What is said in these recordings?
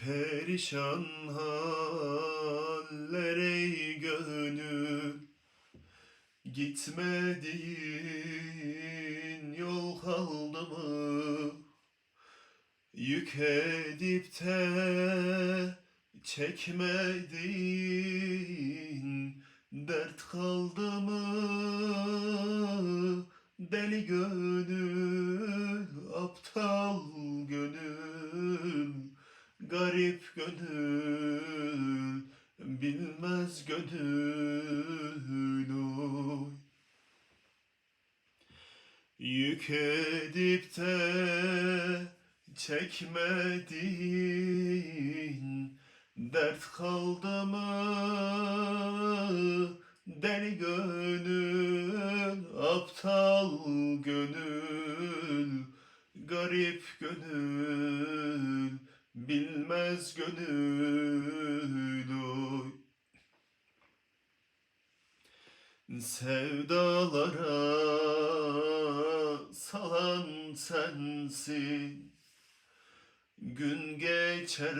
Perişan haller ey gönül Gitmediğin yol kaldı mı? Yük edip de çekmediğin dert kaldı mı? Deli gönül, aptal gönül, garip gönül, bilmez gönül oy. Yük edip de çekmediğin dert kaldı mı? Deli gönül, aptal gönül, garip gönül, bilmez gönül. Sevdalara salan sensin. Gün geçer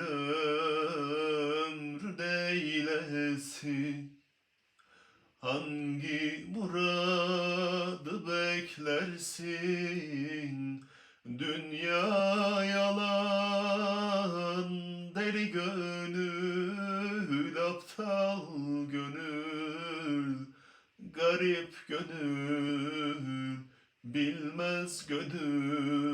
ömrü deylesin Hangi muradı beklersin? Dünya deli gönül aptal gönül. Garip gönül bilmez gönül